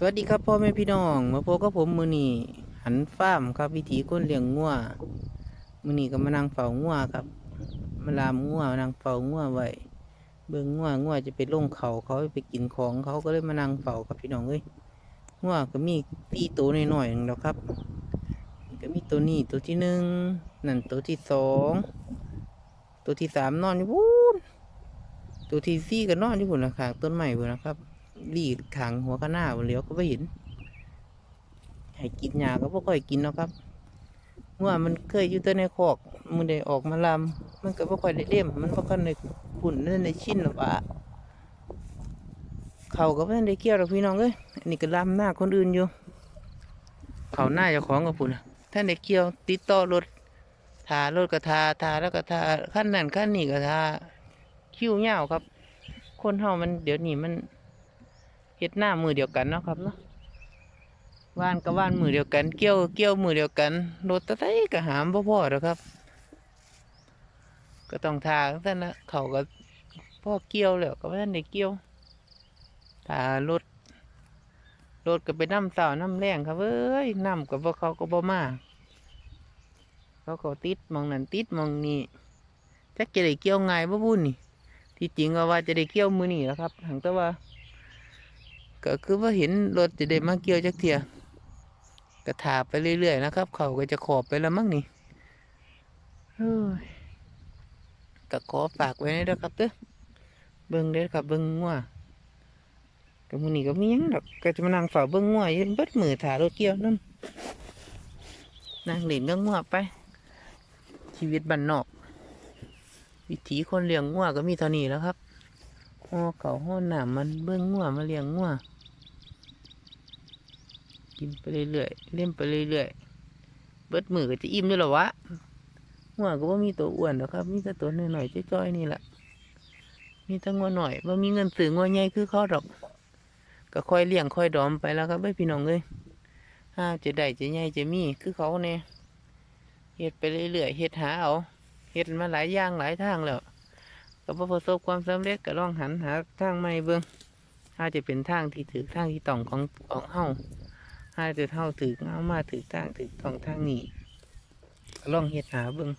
สวัสดีครับพ่อแม่พี่น้องมาพบกับผมมือนีหันฟาร์มครับวิถีคนเลี้ยงงัวมือนีก็มานั่งเฝ้างัวครับ มาลามงัวมานั่งเฝ้างัวไว้เบิ่งงัวงัวจะไปลงเขาเขาไปกินของเขาก็เลยมานั่งเฝ้าครับพี่น้องเอ้ยงัวก็มีตีตัวน้อยๆหนึ่งแล้วครับ ก็มีตัวนี้ตัวที่หนึ่งนั่นตัวที่สองตัวที่สามนอนอยู่พูนตัวที่สี่ก็นอนอยู่บนหลังคาต้นไม้บนนะครับ รีดขังหัวกระหน้าเหลียวก็ไม่เห็น ให้กินยาก็บ่ค่อยกินเนาะครับเมื่อมันเคยอยู่แต่ในคอกมันได้ออกมาลำมันก็บ่ค่อยได้เล่มมันบ่ค่อยได้ปุ่นนั่นในชิ้นหรอกวะเขาก็ไม่ได้เกี่ยวหรอกพี่น้องเอ้ยอันนี้ก็ลำหน้าคนอื่นอยู่ เขาหน้าเจ้าของกับปุ่นท่านได้เกี่ยวติดต่อรถทารถก็ทาทาแล้วก็ทาขั้นนั้นขั้นนี้ก็ทาคิ้วเงาวครับ คนเฮามันเดี๋ยวนี้มัน เฮ็ดหน้ามือเดียวกันเนาะครับเนาะว่านก็ว่านมือเดียวกัน เกี่ยวเกี่ยวมือเดียวกันรถตะไคก็หามบ่พอแล้วครับ ก็ต้องทาท่านนะเขาก็พ่อเกี่ยวแล้วก็บ่ท่านได้เกี่ยวทารถรถก็ไปน้ำเสาน้ำแรงครับเอ้ยน้ำกับว่าเขาก็บ่มาเขาก็ติดมองนั่นติดมองนี้จักจะได้เกี่ยวไงายบ่บุญนี่ที่จริงก็ว่าจะได้เกี่ยวมือนี่แล้วครับหังแต่ว่า ก็คือว่าเห็นรถจะได้มาเกี่ยวจักเทียกระถาไปเรื่อยๆนะครับ เขาก็จะขอบไปแล้วมั้งนี่เฮ้ยก็ขอฝากไว้ด้วยครับเด้อเบิ้งเด้อครับเบิ้งงัวกับมือนี่ก็มีหยังดอกก็จะมานั่งเฝ้าเบิ้งงัวอยืนเบิดมือถารถเกี่ยวนั่นนั่งเล่นก็งัวไป ชีวิตบ้านนอก วิถีคนเลี้ยงงัวก็มีเท่านี้แล้วครับ ห่อเขาห่อหนามมันเบิ้งงัวมาเลี้ยงงัวกินไปเรื่อยๆเล่นไปเรื่อยๆเบิดมือก็จะอิ่มด้วยหรอวะงัวก็ว่ามีตัวอ้วนนะครับ มีแต่ตัวน้อยๆจ้อยๆนี่แหละมีแต่งัวหน่อยว่ามีเงินซื้องัวใหญ่คือเขาดอก ก็ค่อยเลี้ยงค่อยดอมไปแล้วครับเอ้ยพี่น้องเอ้ยห้าจะได้จะใหญ่จะมีคือเขาเนี่ยเฮ็ดไปเรื่อยๆเฮ็ดหาเอาเฮ็ดมาหลายอย่างหลายทางแล้ว ก็บ่ประสบความสำเร็จก็ลองหันหาทางใหม่เบิ่งถ้าจะเป็นทางที่ถือทางที่ต้องของของเฮาถ้าจะเฮาถือเอามาถือทางถือต้องทางนี้ลองเฮ็ดหาเบิ่ง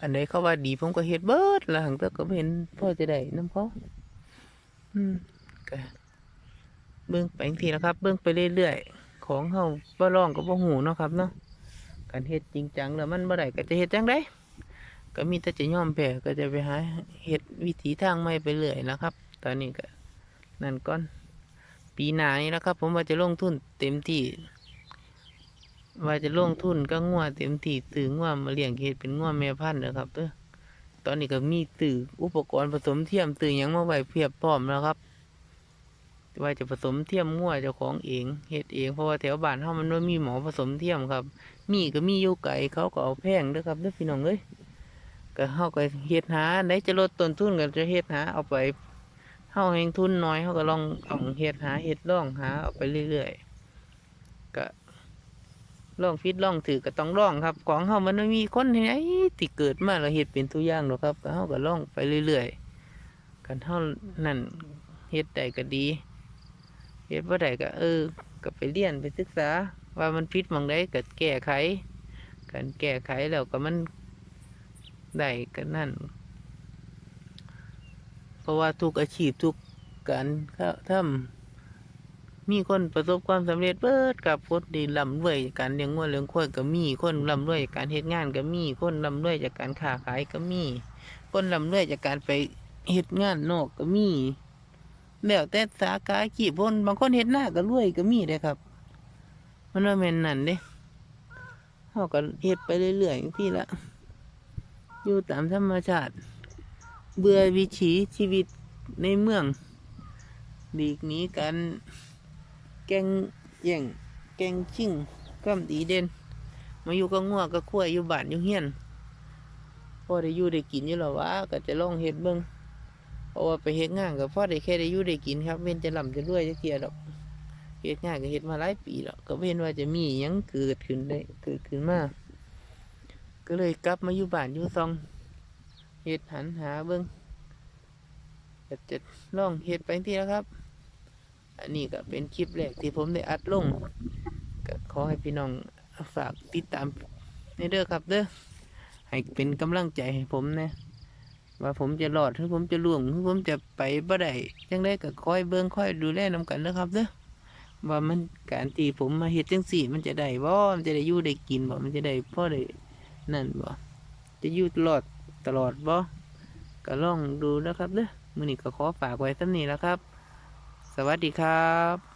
อันใดเขาว่าดีผมก็เฮ็ดเบิดแล้วหังแต่ก็เห็นพ่อจะได้น้ำเขาอืมก็เบิ่งไปจังซี่นะครับ เบิ่งไปเรื่อยๆของเฮาบ่ลองก็บ่ฮู้เนาะครับเนาะการเฮ็ดจริงจังแล้วมันบ่ได้ก็จะเฮ็ดจังได ก็มีแต่จะย่อมแพ้ก็จะไปหาเฮ็ดวิถีทางใหม่ไปเรื่อยนะครับ ตอนนี้ก็นั่นก่อนปีหนานี้นะครับ ผมว่าจะลงทุนเต็มที่ ว่าจะลงทุนก็งัวเต็มที่ซื้องัวมาเลี้ยงเฮ็ดเป็นงัวแม่พันธุ์นะครับเด้อตอนนี้ก็มีตื้ออุปกรณ์ผสมเทียมตื้อยังมาไว้เพียบพร้อมแล้วครับว่าจะผสมเทียมงัวเจ้าของเองเฮ็ดเองเพราะว่าแถวบ้านเฮามันบ่มีหมอผสมเทียมครับ มีก็มีอยู่ไก่เขาก็เอาแพงเด้อครับเด้อพี่น้องเอ้ย ก็เฮาก็เฮ็ดหาไหนจะลดต้นทุนก็จะเฮ็ดหาเอาไปเฮาแห่งทุนน้อยเฮาก็ลองเอาเฮ็ดหาเฮ็ดลองหาเอาไปเรื่อยๆก็ลองฟิตลองถือก็ต้องลองครับ ของเฮามันไม่มีคนที่ไหนที่เกิดมาแล้วเฮ็ดเป็นตัวอย่างหรอกครับก็เฮาก็ลองไปเรื่อยๆกันเฮานั่นเฮ็ดได้ก็ดีเฮ็ดบ่ได้ก็เออก็ไปเรียนไปศึกษา ว่ามันผิดหมองใดก็แก้ไขการแก้ไขแล้วก็มัน ได้กันนั่น เพราะว่าทุกอาชีพทุกการทำมีคนประสบความสำเร็จเบิดกับคนดีร่ำรวยจากการเลี้ยงวัวเลี้ยงควายก็มีคนร่ำรวยจากการเฮ็ดงานก็มีคนร่ำรวยจากการค้าขายก็มี คนร่ำรวยจากการไปเฮ็ดงานนอกก็มีแล้วแต่สาขาอาชีพคนบางคนเฮ็ดหน้าก็รวยก็มีเด้ครับ มันว่าแม่นนั่นเด้เขาก็เฮ็ดไปเรื่อยๆอย่างที่ละ อยู่ตามธรรมชาติ เบื่อวิถีชีวิตในเมืองหลีกหนีกันแกงแย่งแกงชิงก้มดีเด่นมาอยู่กับงัวกับขั้วอยู่บ้านอยู่เฮียนพอได้อยู่ได้กินอยู่แล้วะก็จะลองเฮ็ดเบิ่งเพราะว่าไปเฮ็ดงานก็พอได้แค่ได้อยู่ได้กินครับเว้นจะล่ำจะรวยจะเทียดอกเฮ็ดงานก็เฮ็ดมาหลายปีแล้วก็เห็นว่าจะมียังเกิดขึ้นได้เกิดขึ้นมา ก็เลยกลับมาอยู่บ้านอยู่ซองเฮ็ดหันหาเบิ่งก็จะล่องเฮ็ดไปที่แล้วครับ อันนี้ก็เป็นคลิปแรกที่ผมได้อัดลงก็ขอให้พี่น้องฝากติดตามในเด้อครับเด้อให้เป็นกำลังใจให้ผมนะว่าผมจะรอดหรือผมจะล่วงหรือผมจะไปบ่ได้จังได้ก็คอยเบิ่งคอยดูแลนำกันเด้อครับเด้อว่ามันการที่ผมมาเฮ็ดจังสี่ มันจะได้บ่มันจะได้อยู่ได้กินบ่มันจะได้พ่อได้ นั่นบ่จะอยู่ตลอดตลอดบ่ก็ลองดูนะครับเด้อมื้อนี้ก็ขอฝากไว้เท่านี้แล้วครับ สวัสดีครับ